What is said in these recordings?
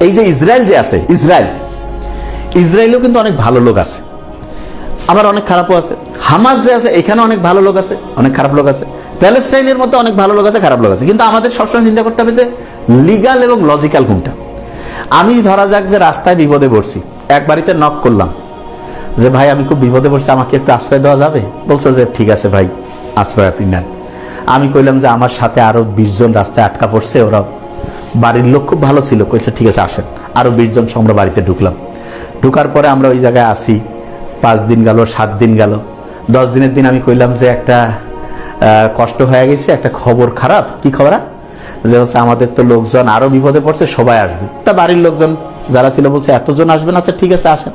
এই যে ইসরায়েল যে আছে, ইসরায়েল। ইসরায়েলেও কিন্তু অনেক ভালো লোক আছে। আবার অনেক খারাপও আছে। হামাজ যে আছে এখানে অনেক ভালো লোক আছে, অনেক খারাপ লোক আছে। প্যালেস্টাইনের মধ্যে অনেক ভালো লোক আছে, খারাপ লোক আছে। কিন্তু আমাদের সবসময় চিন্তা করতে হবে যে লিগাল এবং লজিক্যাল কোনটা? আমি ধরা যাক যে রাস্তায় বিপদে পড়ছি। এক বাড়িতে নক করলাম। যে, ভাই, আমি খুব বিপদে পড়ছি, আমাকে একটু আশ্রয় দেওয়া যাবে? বলছে যে, ঠিক আছে ভাই, আশ্রয় আপনি নেন। আমি কইলাম যে, আমার সাথে আরও বিশ জন রাস্তায় আটকা পড়ছে ওরা বাড়ির লোক খুব ভালো ছিল। কইছে, ঠিক আছে, আসেন। আরও বিশ জন আমরা বাড়িতে ঢুকলাম। ঢুকার পরে আমরা ওই জায়গায় আসি। পাঁচ দিন গেল, সাত দিন গেল। দশ দিনের দিন আমি কইলাম যে একটা কষ্ট হয়ে গেছে, একটা খবর খারাপ। কি খবর যে হচ্ছে আমাদের তো লোকজন আরও বিপদে পড়ছে, সবাই আসবে। তা বাড়ির লোকজন যারা ছিল বলছে, এতজন আসবেন আচ্ছা ঠিক আছে, আসেন।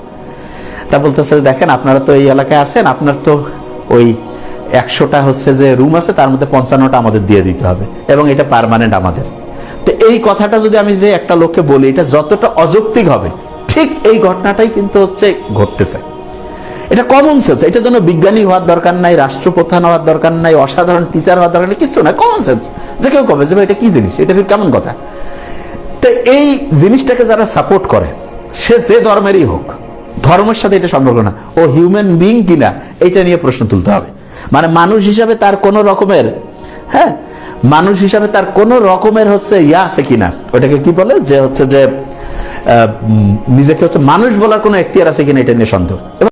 তা বলতেছে, দেখেন, আপনারা তো এই এলাকায় আছেন, আপনার তো ওই একশোটা হচ্ছে যে রুম আছে, তার মধ্যে পঞ্চান্নটা আমাদের দিয়ে দিতে হবে এবং এটা পার্মানেন্ট আমাদের। তো এই কথাটা যদি আমি যে একটা লোককে বলি, এটা যতটা অযৌক্তিক হবে, ঠিক এই ঘটনাটাই কিন্তু হচ্ছে ঘটতেছে। এটা কমন সেন্স এটার জন্য বিজ্ঞানী হওয়ার দরকার নাই, রাষ্ট্রপ্রধান হওয়ার দরকার নাই, অসাধারণ টিচার হওয়ার দরকার নেই, কিছু না কমন সেন্স যে কেউ কবে, যে এটা কি জিনিস, এটা কেমন কথা? তো এই জিনিসটাকে যারা সাপোর্ট করে, সে যে ধর্মেরই হোক, ধর্মের সাথে এটা সম্পর্ক না। ও হিউম্যান বিং কিনা, এটা নিয়ে প্রশ্ন তুলতে হবে। মানে মানুষ হিসাবে তার কোনো রকমের হ্যাঁ মানুষ হিসাবে তার কোন রকমের হচ্ছে ইয়া আছে কিনা? ওটাকে কি বলে? যে হচ্ছে যে নিজেকে হচ্ছে মানুষ বলার কোনো এখতিয়ার আছে কিনা এটা নিয়ে সন্দেহ।